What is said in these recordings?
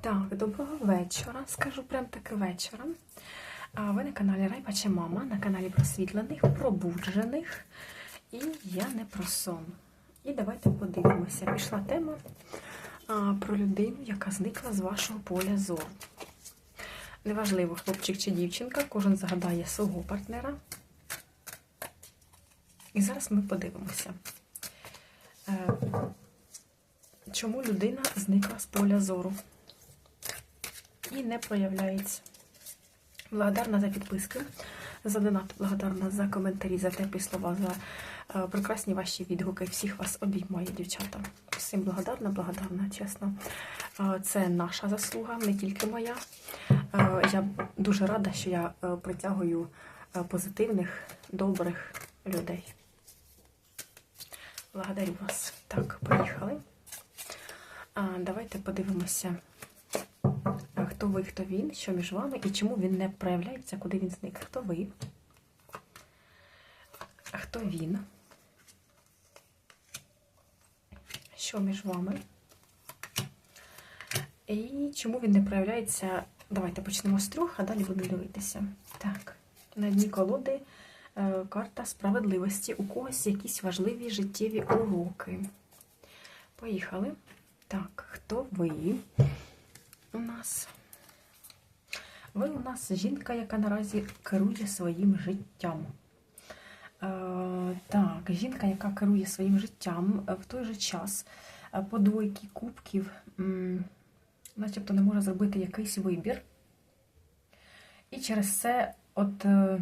Так, доброго вечора. Скажу прям таки вечора. Ви на каналі Райпаче Мама, на каналі просвітлених, пробуджених. І я не про сон. І давайте подивимося. Пішла тема про людину, яка зникла з вашого поля зору. Неважливо, хлопчик чи дівчинка, кожен згадає свого партнера. І зараз ми подивимося. Чому людина зникла з поля зору і не проявляється? Благодарна за підписки, за донат, благодарна за коментарі, за теплі слова, за е, прекрасні ваші відгуки. Всіх вас обіймаю, дівчата. Всім благодарна, благодарна, чесно. Е, це наша заслуга, не тільки моя. Е, я дуже рада, що я притягую позитивних, добрих людей. Благодарю вас. Так, поїхали. Давайте подивимося, хто ви, хто він, що між вами і чому він не проявляється, куди він зник. Хто ви? Хто він? Що між вами? І чому він не проявляється? Давайте почнемо з трьох, а далі будемо дивитися. Так, на дні колоди е, карта справедливості. У когось якісь важливі життєві уроки. Поїхали. Так, хто ви у нас? Ви у нас жінка, яка наразі керує своїм життям. Е, так, жінка, яка керує своїм життям, е, в той же час е, по двойки кубків, начебто не може зробити якийсь вибір. І через це, от, е,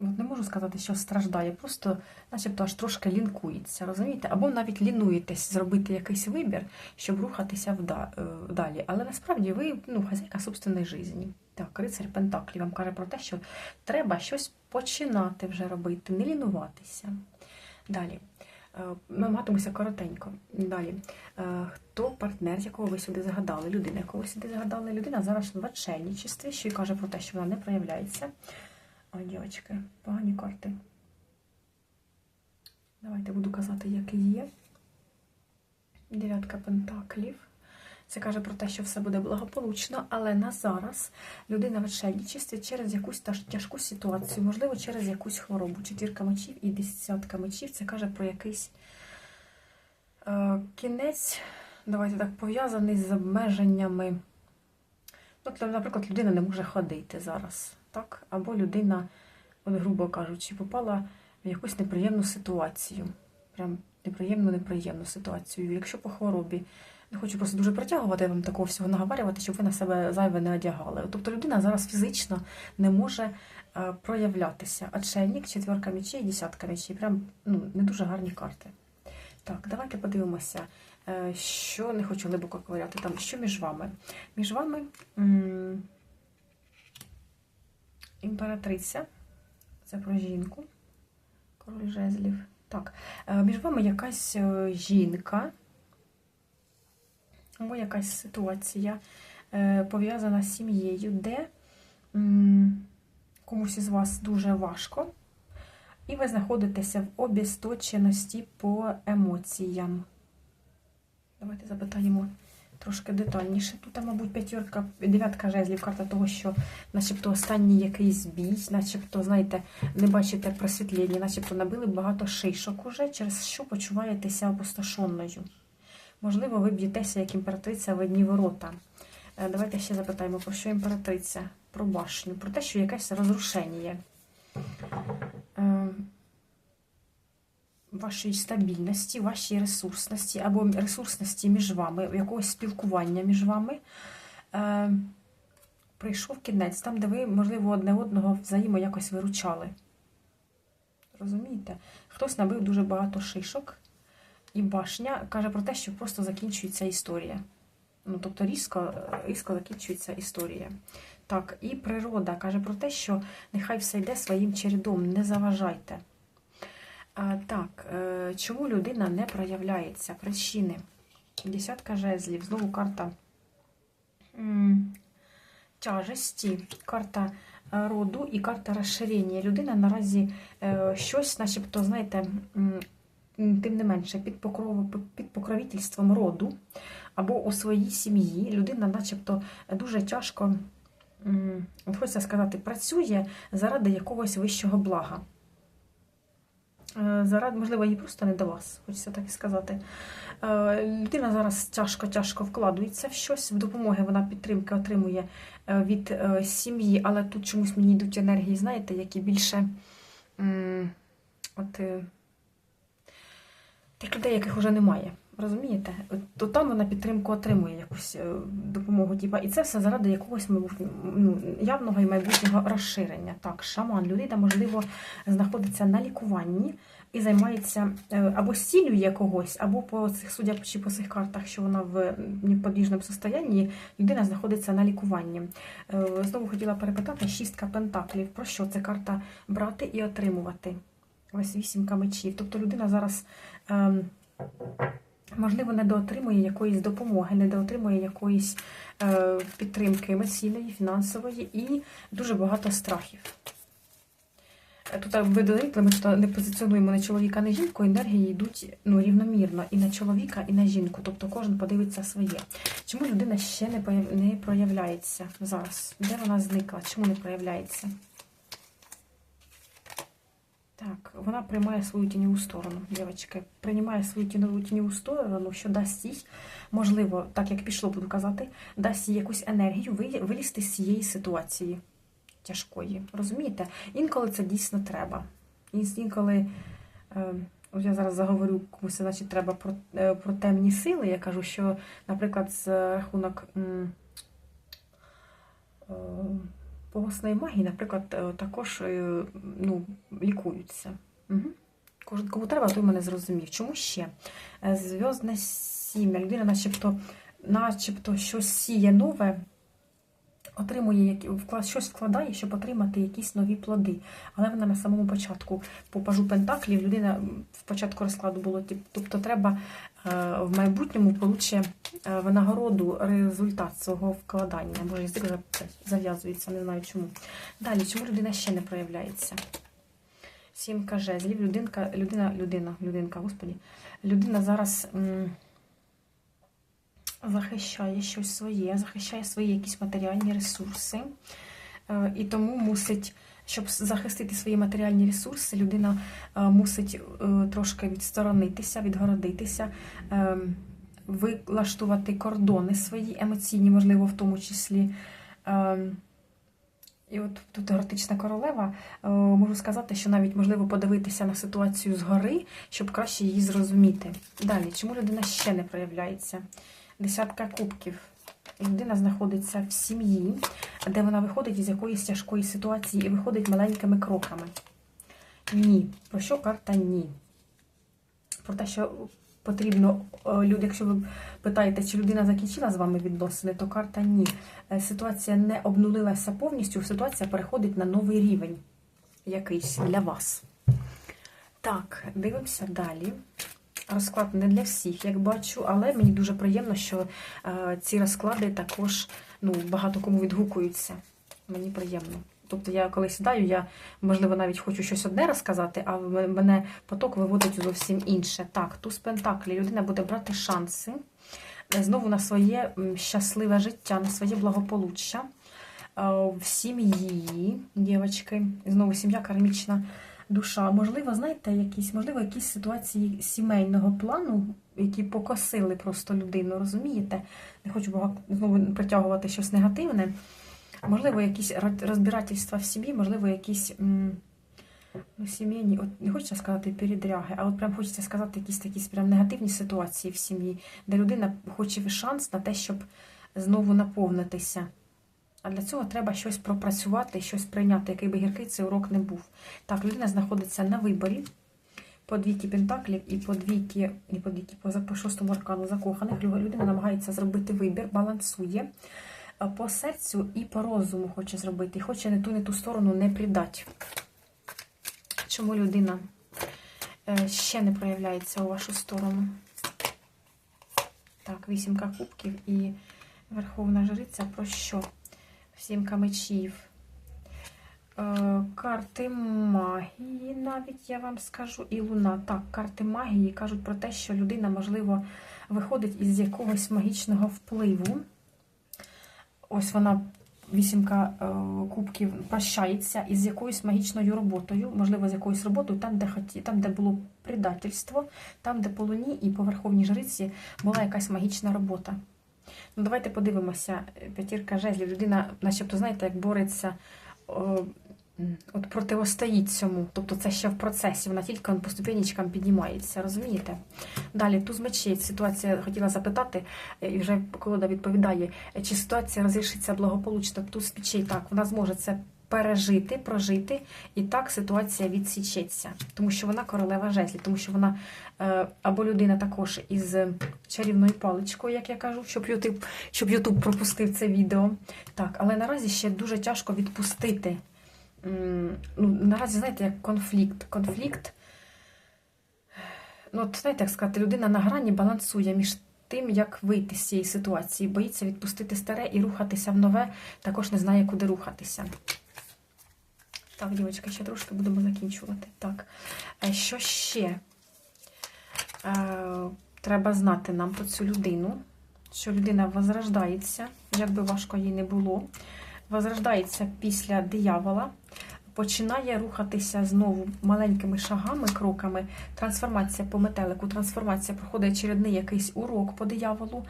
от не можу сказати, що страждає, просто начебто аж трошки лінкується, розумієте? Або навіть лінуєтесь зробити якийсь вибір, щоб рухатися е, далі. Але насправді ви ну, хазяйка собственної житті. Так, рицарь Пентаклі вам каже про те, що треба щось починати вже робити, не лінуватися. Далі. Е, Ми матимемося коротенько. Далі. Е, Хто партнер, якого ви сюди загадали? Людина, якого ви сюди загадали? Людина зараз в отшельничестві, що й каже про те, що вона не проявляється. Ой, дівчатки, погані карти. Давайте буду казати, як є. Дев'ятка пентаклів. Це каже про те, що все буде благополучно, але на зараз людина в отшельничестві через якусь тяжку ситуацію, можливо, через якусь хворобу. Четвірка мечів і десятка мечів. Це каже про якийсь е, кінець, давайте так, пов'язаний з обмеженнями. От, наприклад, людина не може ходити зараз, так? Або людина, от, грубо кажучи, попала в якусь неприємну ситуацію. Прям неприємну, неприємну ситуацію. Якщо по хворобі, не хочу просто дуже притягувати вам такого всього наговарювати, щоб ви на себе зайве не одягали. Тобто людина зараз фізично не може е, проявлятися. Отшельник, четверка мечей, десятка мечей. Прям ну, не дуже гарні карти. Так, давайте подивимося, е, що не хочу глибоко ковиряти, там, що між вами. Між вами м, імператриця, це про жінку, король жезлів. Так, е, між вами якась е, жінка, або якась ситуація е, пов'язана з сім'єю, де комусь із вас дуже важко, і ви знаходитеся в обісточеності по емоціям. Давайте запитаємо трошки детальніше. Тут, мабуть, п'ятірка, дев'ятка жезлів, карта того, що начебто останній якийсь бій, начебто, знаєте, не бачите просвітлення, начебто набили багато шишок уже, через що почуваєтеся опустошенною. Можливо, ви б'єтеся, як імператриця в одні ворота. Е, Давайте ще запитаємо, про що імператриця? Про башню, про те, що якесь розрушення є. Вашої стабільності, вашій ресурсності або ресурсності між вами, якогось спілкування між вами. Е, прийшов кінець, там, де ви, можливо, одне одного взаємо якось виручали. Розумієте? Хтось набив дуже багато шишок, і башня каже про те, що просто закінчується історія. Ну, тобто різко, різко закінчується історія. Так, і природа каже про те, що нехай все йде своїм чередом, не заважайте. Так, е, чому людина не проявляється? Причини. Десятка жезлів, знову карта тяжесті, карта е, роду і карта розширення. Людина наразі е, щось, начебто, знаєте, тим не менше, під, покров, під покровительством роду або у своїй сім'ї. Людина, начебто, дуже тяжко, хочеться сказати, працює заради якогось вищого блага. Е, Заради, можливо, їй просто не до вас, хочеться так і сказати. Е, Людина зараз тяжко-тяжко вкладується в щось, в допомоги вона підтримки отримує е, від сім'ї, але тут чомусь мені йдуть енергії, знаєте, які більше от, тих людей, яких вже немає. Розумієте? То там вона підтримку отримує якусь е, допомогу. Типа, і це все заради якогось ну, явного і майбутнього розширення. Так, шаман, людина, можливо, знаходиться на лікуванні і займається е, або зцілює когось, або по цих судячи по цих картах, що вона в неподвіжному состоянні, людина знаходиться на лікуванні. Е, Знову хотіла перепитати шістка пентаклів. Про що це карта брати і отримувати? Ось вісімка мечів. Тобто людина зараз. Можливо, недоотримує якоїсь допомоги, недоотримує якоїсь е, підтримки емоційної, фінансової і дуже багато страхів. Е, Тут ви дорікли, ми тут не позиціонуємо на чоловіка, на жінку, енергії йдуть ну, рівномірно і на чоловіка, і на жінку. Тобто кожен подивиться своє. Чому людина ще не проявляється зараз? Де вона зникла? Чому не проявляється? Так, вона приймає свою тіньову сторону, дівчатки. Приймає свою тіньову тіньову сторону, що дасть їй, можливо, так як пішло, буду казати, дасть їй якусь енергію вилізти з цієї ситуації тяжкої. Розумієте? Інколи це дійсно треба. Інколи, е, ось я зараз заговорю комусь, значить, треба про, е, про темні сили. Я кажу, що, наприклад, з рахунок. Е, магії, наприклад, е, також е, ну, лікуються. Угу. Кожен, кому треба, той мене зрозумів. Чому ще? Е, Зв'язне сім'я. Людина начебто, начебто щось сіє нове, отримує вклад, щось вкладає, щоб отримати якісь нові плоди. Але вона на самому початку по пажу Пентаклів людина в початку розкладу було тобто треба е, в майбутньому получе винагороду результат свого вкладання. Може, язик зав'язується, не знаю чому. Далі, чому людина ще не проявляється? Сімка жезлів, людинка, людина, людина, людинка, господі. Людина зараз м, захищає щось своє, захищає свої якісь матеріальні ресурси. Е, І тому мусить, щоб захистити свої матеріальні ресурси, людина е, мусить е, трошки відсторонитися, відгородитися, е, вилаштувати кордони свої емоційні, можливо, в тому числі. Е, І от тут гортична королева, можу сказати, що навіть можливо подивитися на ситуацію згори, щоб краще її зрозуміти. Далі, чому людина ще не проявляється? Десятка кубків. Людина знаходиться в сім'ї, де вона виходить із якоїсь тяжкої ситуації і виходить маленькими кроками. Ні. Про що карта ні? Про те, що потрібно, е, люди, якщо ви питаєте, чи людина закінчила з вами відносини, то карта ні. Е, Ситуація не обнулилася повністю, ситуація переходить на новий рівень якийсь для вас. Так, дивимося далі. Розклад не для всіх, як бачу, але мені дуже приємно, що е, ці розклади також ну, багато кому відгукуються. Мені приємно. Тобто я коли сідаю, я, можливо, навіть хочу щось одне розказати, а мене поток виводить зовсім інше. Так, туз Пентаклі. Людина буде брати шанси е, знову на своє щасливе життя, на своє благополуччя е, в сім'ї, дівчатки. Знову сім'я кармічна душа. Можливо, знаєте, якісь, можливо, якісь ситуації сімейного плану, які покосили просто людину, розумієте? Не хочу знову притягувати щось негативне. Можливо, якісь розбирательства в сім'ї, можливо, якісь ну, сімейні, от не хочеться сказати передряги, а от прям хочеться сказати якісь такі прям негативні ситуації в сім'ї, де людина хоче шанс на те, щоб знову наповнитися. А для цього треба щось пропрацювати, щось прийняти, який би гіркий цей урок не був. Так, людина знаходиться на виборі по двійки пентаклів і по двійки, і по двійки, по, по шостому аркану закоханих. Людина намагається зробити вибір, балансує по серцю і по розуму хоче зробити. І хоче не ту, не ту сторону не придати. Чому людина е, ще не проявляється у вашу сторону? Так, вісімка кубків і Верховна Жриця про що? Сімка мечів. Е, Карти магії, навіть я вам скажу, і луна. Так, карти магії кажуть про те, що людина, можливо, виходить із якогось магічного впливу. Ось вона, вісімка е, кубків, прощається із якоюсь магічною роботою, можливо, з якоюсь роботою, там, де хоті, там, де було предательство, там, де по луні і по верховній жриці була якась магічна робота. Ну, давайте подивимося. П'ятірка жезлів. Людина, начебто, знаєте, як бореться, о, от противостоїть цьому. Тобто це ще в процесі. Вона тільки по ступенечкам піднімається, розумієте? Далі, туз мечей. Ситуація хотіла запитати, е, і вже колода відповідає, чи ситуація розрішиться благополучно. Туз мечей, так, вона зможе це пережити, прожити, і так ситуація відсічеться. Тому що вона королева жезлів, тому що вона е, або людина також із чарівною паличкою, як я кажу, щоб Ютуб, щоб Ютуб пропустив це відео. Так, але наразі ще дуже тяжко відпустити. Ну, наразі, знаєте, як конфлікт. Конфлікт. Ну, от, знаєте, як сказати, людина на грані балансує між тим, як вийти з цієї ситуації, боїться відпустити старе і рухатися в нове, також не знає, куди рухатися. Так, дівчатка, ще трошки будемо закінчувати. Так, е, що ще е, треба знати нам про цю людину? Що людина возрождається, як би важко їй не було. Возрождається після диявола, починає рухатися знову маленькими шагами, кроками. Трансформація по метелику, трансформація проходить очередний якийсь урок по дияволу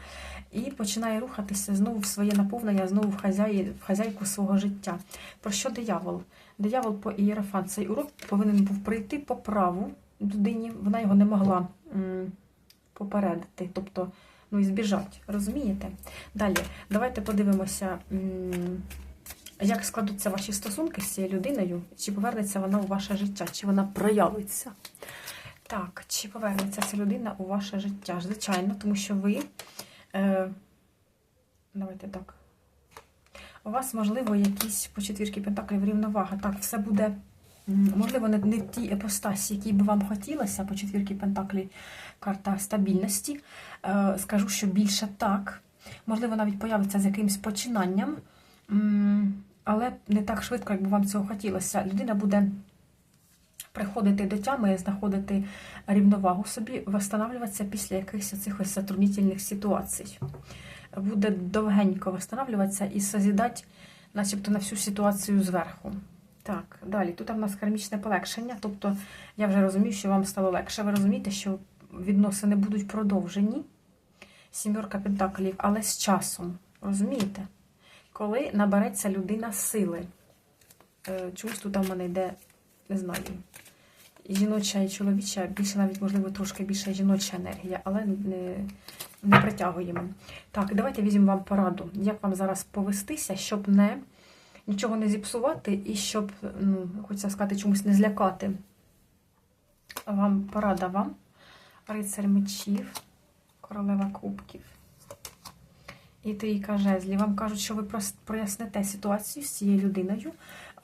і починає рухатися знову в своє наповнення, знову в, хазяї, в хазяйку свого життя. Про що диявол? Диявол по ієрофан. Цей урок повинен був прийти по праву людині, вона його не могла м, попередити, тобто ну, і збіжать, розумієте? Далі, давайте подивимося, м, як складуться ваші стосунки з цією людиною, чи повернеться вона у ваше життя, чи вона проявиться. Так, чи повернеться ця людина у ваше життя? Звичайно, тому що ви. Е, давайте так. У вас, можливо, якісь по четвірки пентаклів рівновага. Так, все буде, можливо, не, в тій епостасі, якій би вам хотілося, по четвірки пентаклів карта стабільності. Е, скажу, що більше так. Можливо, навіть появиться з якимось починанням, але не так швидко, як би вам цього хотілося. Людина буде приходити до тями, знаходити рівновагу собі, встановлюватися після якихось цих ось затруднительних ситуацій. Буде довгенько встановлюватися і созідати, начебто, на всю ситуацію зверху. Так, далі. Тут в нас кармічне полегшення. Тобто, я вже розумію, що вам стало легше. Ви розумієте, що відносини будуть продовжені. Сімерка пентаклів, але з часом. Розумієте? Коли набереться людина сили. Е, Чомусь тут в мене йде, не знаю, жіноча і чоловіча, більше навіть, можливо, трошки більше жіноча енергія, але не, не притягуємо. Так, давайте візьмемо вам пораду, як вам зараз повестися, щоб не нічого не зіпсувати і щоб, ну, хочеться сказати, чомусь не злякати. Вам порада вам, рицарь мечів, королева кубків. І трійка жезлів. Вам кажуть, що ви проясните ситуацію з цією людиною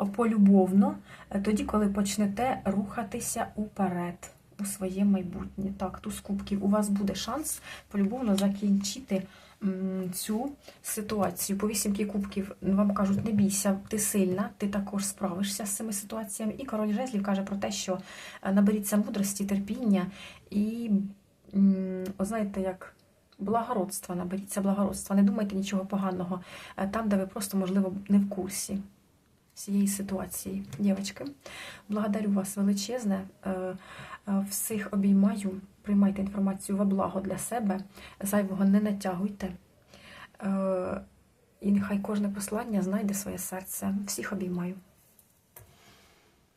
полюбовно, е, тоді, коли почнете рухатися уперед у своє майбутнє. Так, туз кубків, у вас буде шанс полюбовно закінчити цю ситуацію. По вісімки кубків вам кажуть, не бійся, ти сильна, ти також справишся з цими ситуаціями. І король жезлів каже про те, що е, наберіться мудрості, терпіння і, знаєте, як. Благородства, наберіться благородства, не думайте нічого поганого е, там, де ви просто, можливо, не в курсі цієї ситуації. Дівчатки, благодарю вас величезне. Е, е, Всіх обіймаю, приймайте інформацію во благо для себе, зайвого не натягуйте. І нехай кожне послання знайде своє серце. Всіх обіймаю.